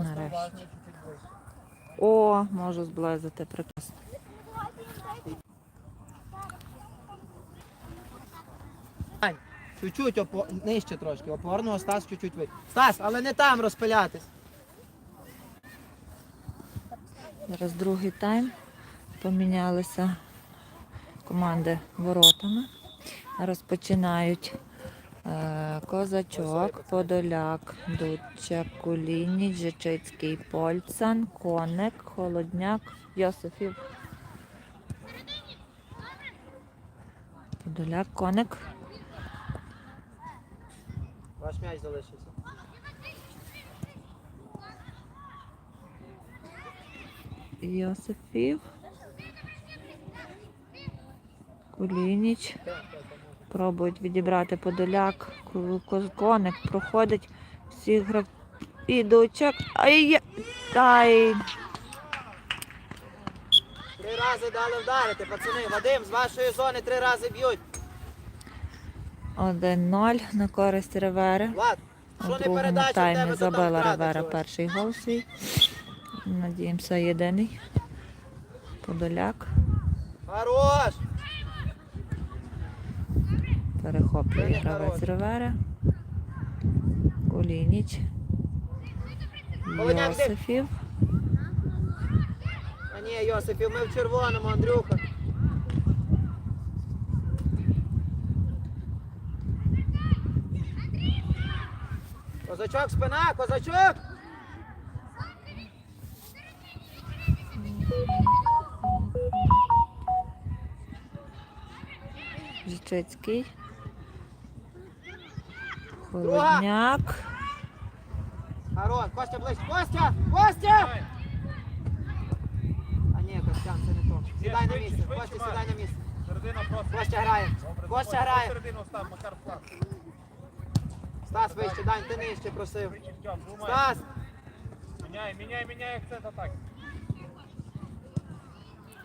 Нарешті. О, можу зблизити прекрасно. Ань, чуть-чуть опо... нижче трошки, опорного Стас чуть-чуть ви. Стас, але не там розпилятись. Зараз другий тайм. Помінялися команди воротами. Розпочинають Козачок, Подоляк, Дудчак, Кулініч, Жичицький, Польцан, Коник, Холодняк, Йосифів. Подоляк, Коник. Ваш м'яч залишився. Йосифів. Кулініч. Пробують відібрати подоляк. Коник проходить всіх грав. Ідучок. Ай! є- Ай! Три рази дали вдарити, пацани. Вадим, з вашої зони три рази б'ють. 1-0 на користь Ревери. Влад, У не другому передача в таймі тебе, то там забила Ревера чогось. перший гол свій. Надіємося, єдиний. Подоляк Хорош! Перехоплює гравець хорош. Кулініч. Йосифів. А ні, Йосипів, ми в червоному, Андрюха. Козачок, спина, козачок! Жичицький. Холодняк. Харон, Костя ближче. Костя! Костя! А ні, Костян, це не то. Сідай на місце. Костя, сідай на місце. Середина просто. Костя грає. Костя грає. Середину став, Макар вклад. Стас вище, Дань, ти нижче просив. Стас! Міняй, міняй, міняй акцент атаки.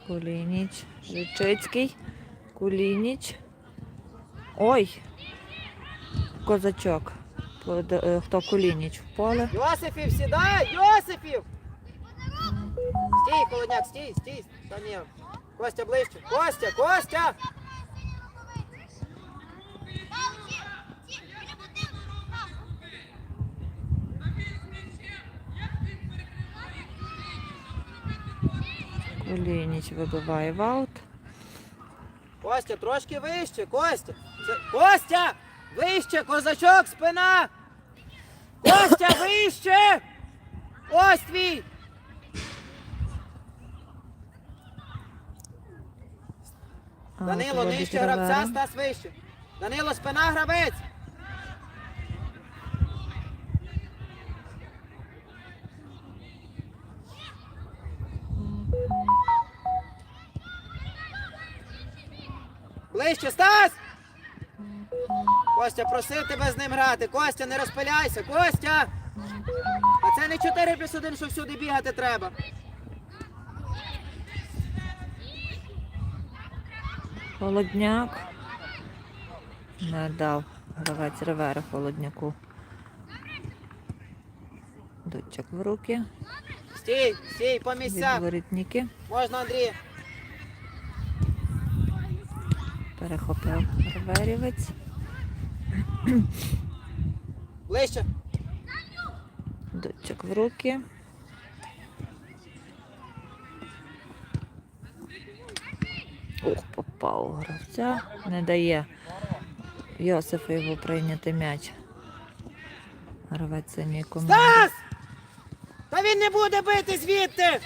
Кулініч. Жичицький. Кулініч. Ой. Козачок. Е, Хто Кулініч в поле. Йосипів, сідай! Йосипів! Стій, холодняк, стій, стій. Та ні. Костя ближче. Костя, Костя! Кулініч вибиває в аут. Костя, трошки вище, Костя. Це... Костя! Вище, козачок, спина! Костя, вище! Ось твій! Данило, нижче гравця, Стас вище. Данило, спина, гравець! Ближче, Стас! Костя, просив тебе з ним грати. Костя, не розпиляйся. Костя! А це не 4 плюс 1, що всюди бігати треба. Холодняк. Не дав гравець Ревера Холодняку. Дочок в руки. Стій, стій, по місцях. Можна, Андрій. Перехопив Реверівець. Ближче. Дочок в руки. Ух, попав у гравця. Не дає Йосифову прийняти м'яч. Гравець синьої команди. Стас! Та він не буде бити звідти!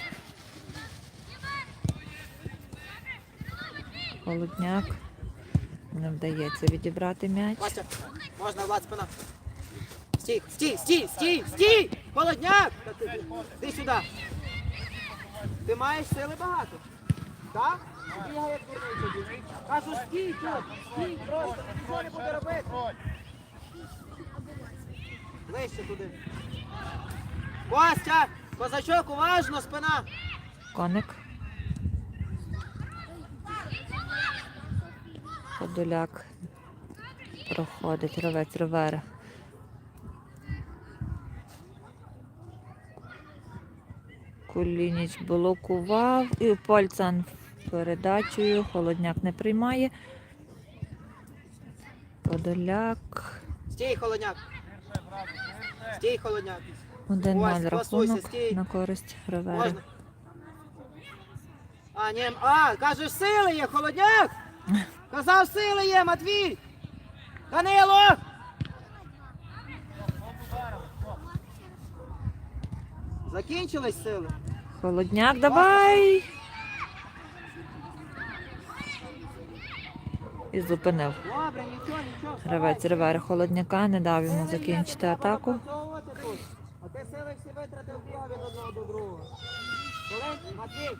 Холодняк. Не вдається відібрати м'яч. Можна, Влад, спина. Стій, стій, стій, стій, стій! Холодняк! Ти- сюди. Ти маєш сили багато. Так? Бігай, як дурний. Кажу, стій тут, стій, просто, нічого не буде робити. Ближче туди. Костя! Козачок, уважно, спина! Коник. Подоляк. Проходить гравець Ривера. Кулініч блокував. І Польцан передачею. Холодняк не приймає. Подоляк. Стій, холодняк. Стій, холодняк. 1-0 Ось, рахунок стій. на користь Ривери. А, ні, а, кажеш, сили є, холодняк! Казав, сили є, Матвій! Данило! Закінчились сили. Холодняк, давай! І зупинив. Добре, нічого, нічого. Гравець Ривери Холодняка не дав йому закінчити атаку. А ти сили всі витратив від одного до другого. Матвій,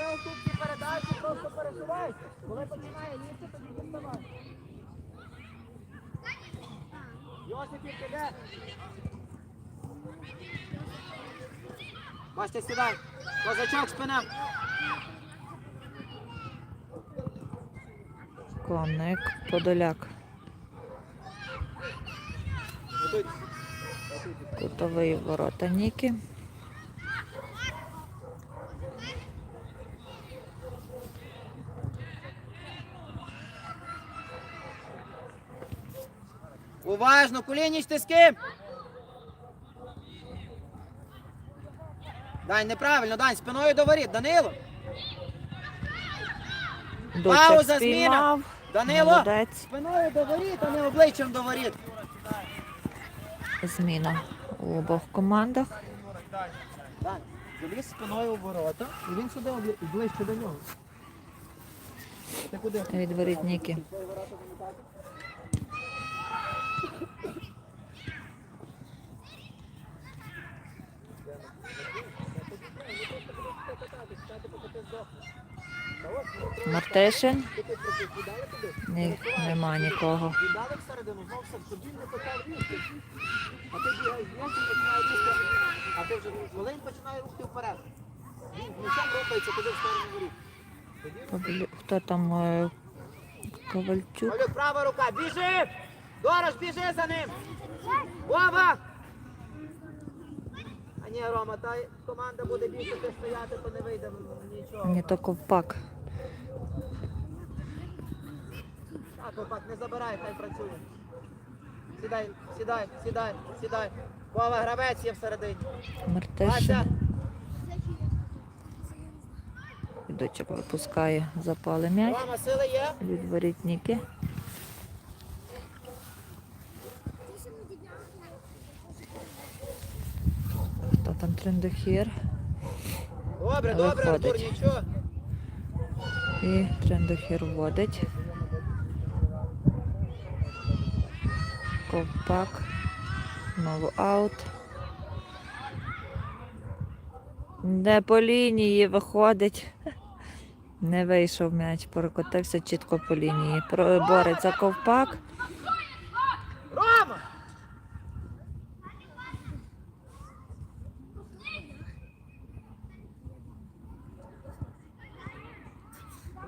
коли ці передачі, просто пересувайся. Коли починає їсти, тоді діставай. Йосипів піде. Бачите, сідай. Козачок спина. Коник, Подоляк. Кутовий ворота Ніки. Уважно, Кулініч, ти з ким? Дань, неправильно, Дань, спиною до воріт. Данило. Пауза, зміна. спіймав. Данило. Молодець. Спиною до воріт, а не обличчям до воріт. Зміна у обох командах. Дань, заліз спиною у ворота, і він сюди обли- ближче до нього. Ти куди? Від Мартишин. Ні, нема нікого. А ти вже Волинь починає рухти вперед. М'ячем рухається туди в сторону. Хто там? е, Ковальчук. Права рука, біжи! Дорож, біжи за ним! Вова! Ні, Рома, та команда буде більше ти стояти, то не вийде нічого. Ні, то ковпак. Так, Опак, не забирай, хай працює. Сідай, сідай, сідай, сідай. Вова, гравець є всередині. Мартишин. Дочок випускає запали м'яч. Рома, сили є? Від воріт там трендохір? Добре, добре. Артур, нічого. І трендохір вводить. Ковпак. Знову аут. Де по лінії виходить. Не вийшов м'яч, прокотився чітко по лінії. Бореться ковпак. Рома!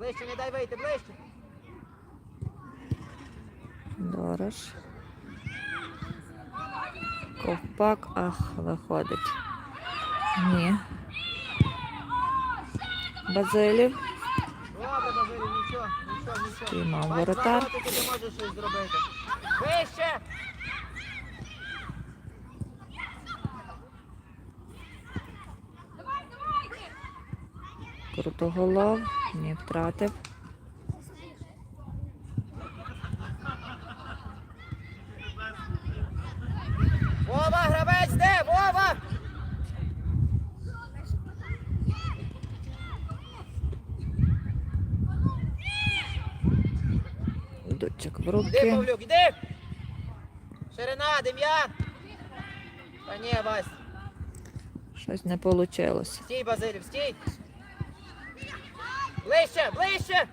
Ближче, не дай вийти, ближче. Дорож. Ковпак, ах, виходить. Ні. Базилів. Добре, Базилів, нічого, нічого, нічого. Спіймав воротар. ти можеш щось зробити. Вище! Крутоголов. Ні, втратив. Вова, гравець, де? Вова! Дочок в Іди. Павлюк, іди! Ширина, Дем'ян! Та ні, Вась. Щось не вийшло. Стій, Базилів, стій! Ближче, ближче!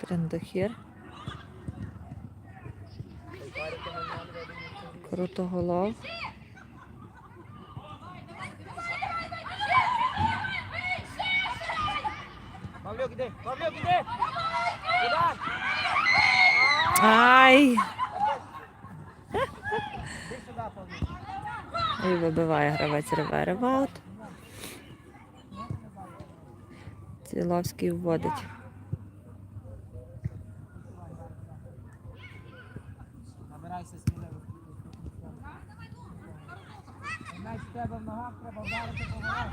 Трендохір. Крутоголов. Павлюк, іди! Павлюк, іди! Удар! Ай! І вибиває гравець в. Ціловський вводить. Набирайся сміливо. М'яч в тебе в ногах, треба вдарити по ногах.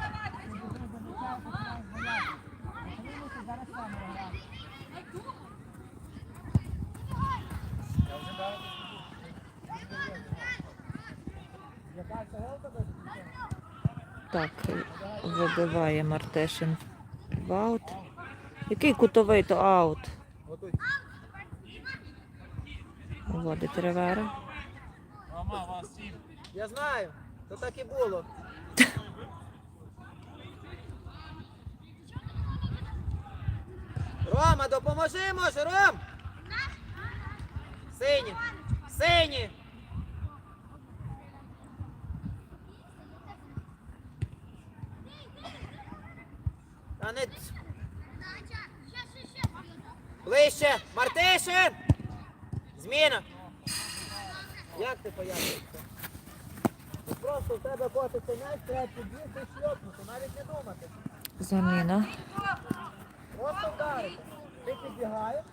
Ти біжиш до м'яча, починаєш боятися. Почали мусить зараз саме грати. Я вже дав. Яка це гол тебе? Так, вибиває Мартишин в аут. Який кутовий то аут? Вас сім. Я знаю, то так і було. Рома, допоможи, може, Ром! Сині! Сині! Та не... Ближче! Мартишин! Зміна! Як ти пояснюєшся? Ну, Просто в тебе котиться м'яч, треба підбігти і шльопнути, навіть не думати. Заміна. Просто вдарити. Ти підбігаєш,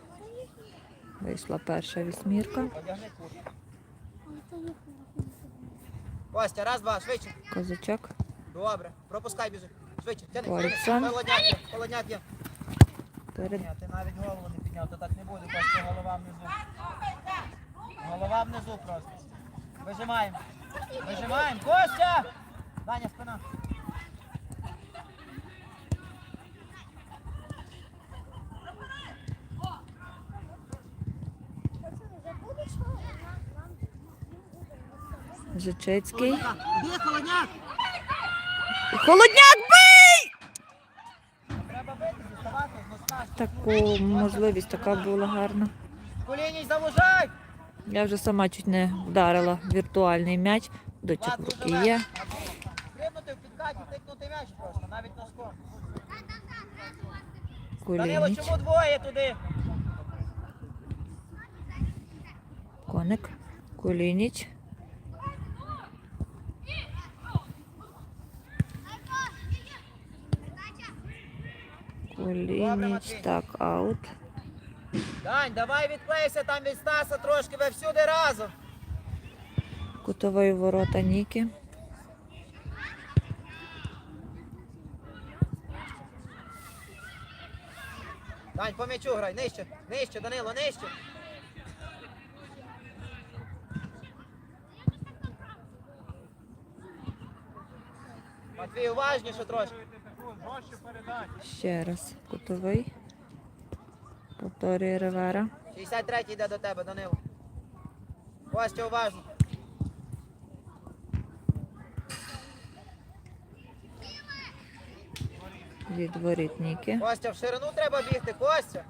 Вийшла перша вісьмірка. одягни куртку. Костя, раз, два, швидше. Козачок. Добре. Пропускай біжи. Є. Перед ти навіть голову не підняв, то так не буде, Костя, голова внизу. Голова внизу просто. Вижимаємо. Вижимаємо. Костя! Даня, спина. Жичицький. Холодняк? Холодняк бий! Треба бити, діставати, з носка. Таку можливість така була гарна. Я вже сама чуть не вдарила віртуальний м'яч. Дочок в руки є. Стрибнути в підкаті, тикнути м'яч просто, навіть носком. Данило, Кулініч. чому двоє туди? Коник. Кулініч. Кулініч. Так, аут. Дань, давай відклейся там від Стаса трошки, ви всюди разом. Кутовий ворота Ніки. Дань, по м'ячу грай, нижче, нижче, Данило, нижче. Матвій, уважніше трошки. Ще раз. Кутовий. Повторює Ривера. 63-й йде до тебе, Данило. Костя, уважно. Від воріт Ніки. Костя, в ширину треба бігти, Костя.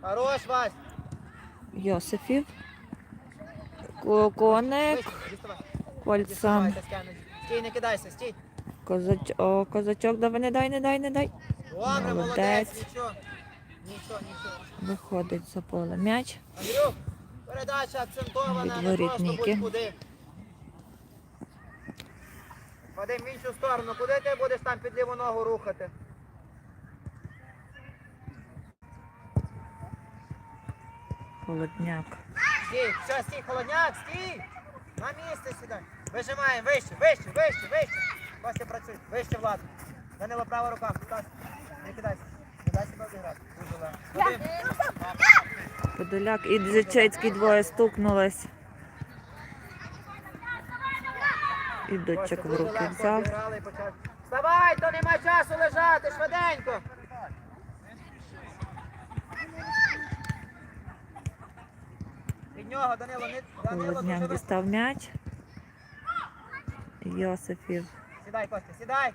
Хорош, Вась. Йосифів. Ко- Коник. Вище, Стій, не кидайся, стій. Козач... О, козачок, давай не дай, не дай, не дай. Добре, Молодець. молодець, нічого. Нічого, нічого. Виходить за поле м'яч. Андрюк, передача акцентована, не просто Ніки. будь-куди. Вадим, в іншу сторону. Куди ти будеш там під ліву ногу рухати? Холодняк. Стій, все, стій, холодняк, стій! На місце сідай. Вижимаємо, вище, вище, вище, вище. Костя працюй, вище владу. Данило, права рука. Стас, не кидайся. Не дай себе обіграти. Дуже легко. Вадим, Подоляк і Дзичецький двоє стукнулись. І Костя, дочок в дуже руки легко взяв. обіграли і почав. Вставай, то нема часу лежати, швиденько. Від нього, Данило, не Данило дуже високо. дістав м'яч. Йосифів. Сідай, Костя, сідай!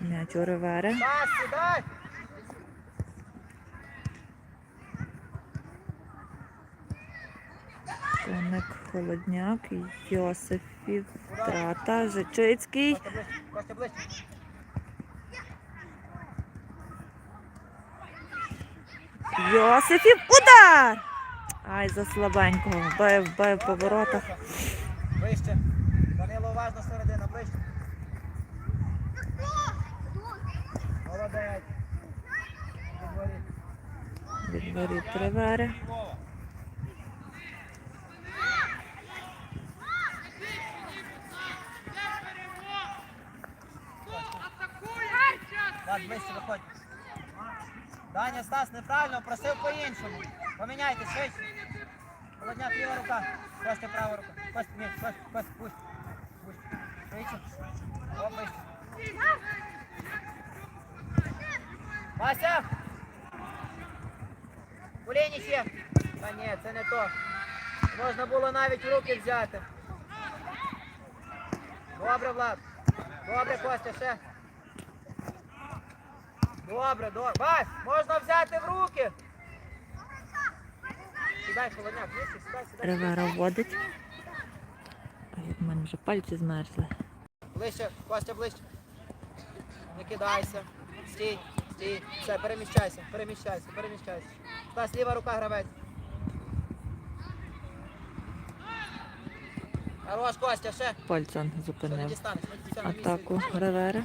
М'яч у Ривери. сідай! Коник Холодняк, Йосифів, Трата, Жичицький. Костя, ближче. Йосифів удар! Ай, за слабенького, бив, бив по воротах. Вище. Молодець. Підворіть. Від воріт Ривери. Вова. Так, ближче виходь. Даня, Стас, неправильно, просив по-іншому. Поміняйте, швидше. Холодняк, ліва рука. Костя, права рука. Костя, ні, Костя, Костя, пусть. Пусть. Швидше. О, ближче. Вася! Коліні ще. Та ні, це не то. Можна було навіть в руки взяти. Добре, Влад. Добре, Костя, ще. Добре, добре. Вась, можна взяти в руки. Сідай, холодняк, вище, сідай, сідай. Ривера вводить. В мене вже пальці змерзли. Ближче, Костя, ближче. Не кидайся. Стій, стій. Все, переміщайся, переміщайся, переміщайся. Стас, ліва рука гравець. Хорош, Костя, ще. Пальцем Що не зупинив. дістанеш? Ми все на місці. Атаку Ривери.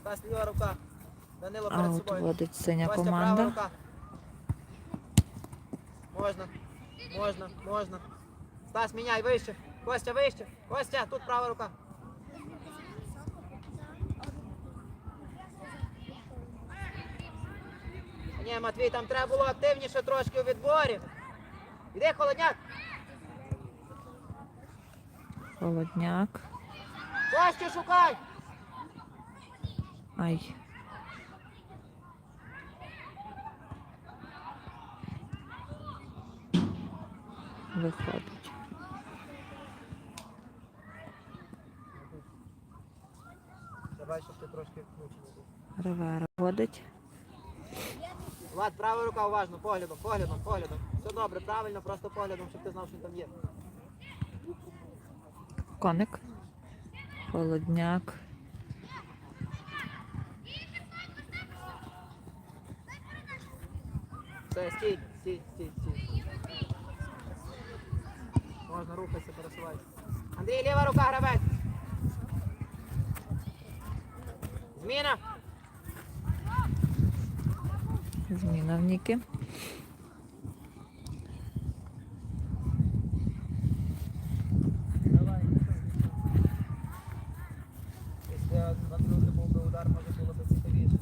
Стас, ліва рука. Данило перед Аут собою. вводить синя Костя, права команда. рука. Можна, можна, можна. Стас, міняй вище. Костя, вище. Костя, тут права рука. Ні, Матвій, там треба було активніше трошки у відборі. Іди, холодняк. Холодняк. Костю шукай. Ай. Виходить. Я бачу, що ти трошки включений був. Ривера вводить. Влад, права рука уважно, поглядом, поглядом, поглядом. Все добре, правильно, просто поглядом, щоб ти знав, що там є. Коник. Холодняк. Все, стій, стій, стій, стій. Можна рухатися, пересувайся. Андрій, ліва рука, гравець. Зміна. Зміна в Ніки. Давай. Якщо в Андрюхи був би удар, може було б цікавіше.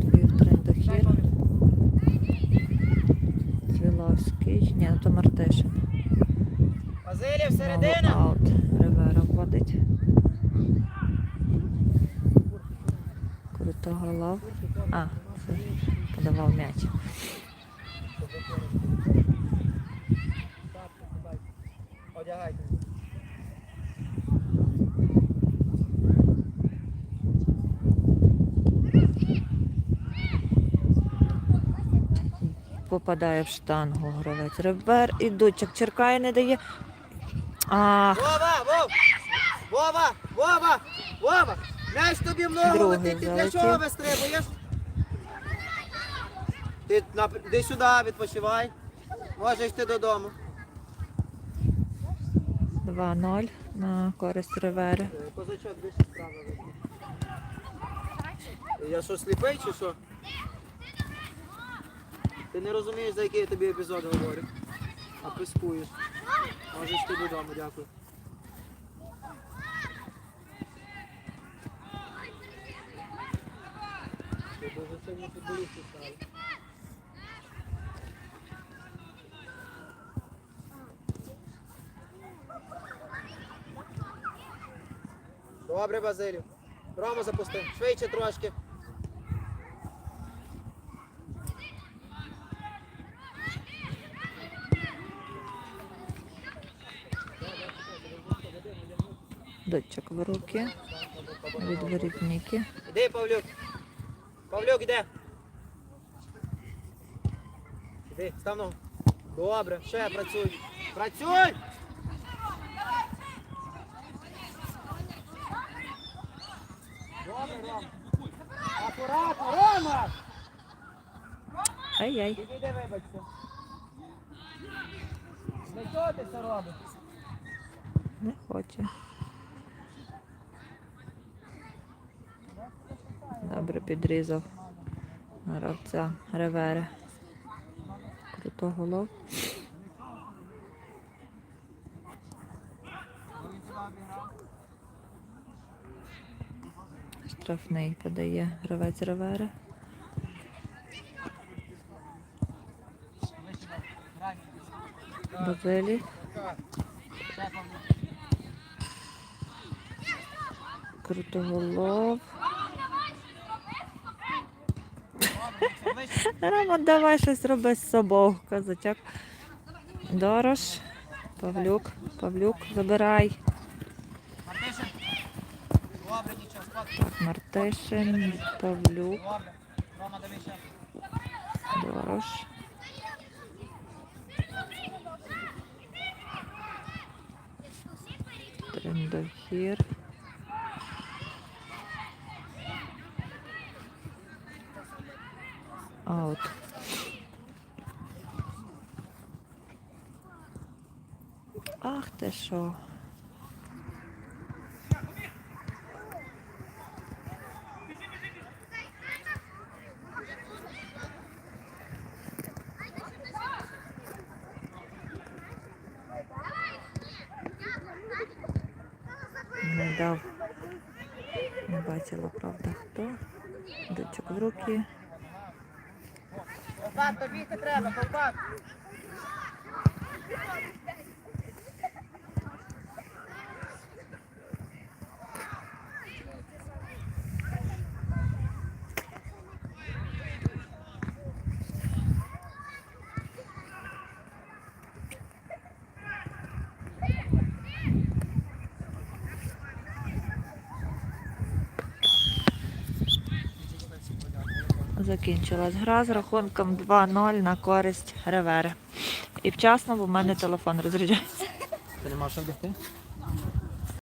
Твій трендохід. Цвіловський. Ні, ну то Мартишин. Базилів, Знову середина. аут. Ривера вводить. Крутоголов. А, подавав м'яч. Одягайте. Попадає в штангу гравець. Ревер і Дучик. Черкає не дає. Ах, Вова, Вов! Вова! Вова! Вова! М'яч тобі в ногу Другий летить, ти для залетів. чого вистрибуєш? Ти на, йди сюди, відпочивай. Можеш йти додому. 2-0 на користь Ривери. Е, Козачок більше справа вийде. Я що, сліпий чи що? Ти не розумієш, за який я тобі епізод говорю. А пискуєш. Можеш йти додому, дякую. Дуже сильно футболісти стали. Добре, Базилів. Рому запусти. Швидше трошки. Дучик в руки. Від Іди, Павлюк. Павлюк, іде. Іди, став ногу. Добре, ще працюй. Працюй! Добре, Ром. Акуратно, Рома! Ай-яй. Підійди, вибачте. Для чого ти це робиш? Не хоче. Добре підрізав гравця ревери. Круто голов. Штрафний подає гравець ревери. Базилі. Крутоголов. Рома, давай щось роби з собою, козачок. Дорош. Павлюк. Павлюк, забирай. Мартишин. Павлюк. Дорош. Трендохір. Аут. Ах ти що. Не дав. Не бачила, правда, хто. Дочок в руки. Ковпак, тобі це треба, ковпак. Закінчилась гра з рахунком 2-0 на користь Ревери. І вчасно, бо в мене телефон розряджається. Ти не маєш вдягти?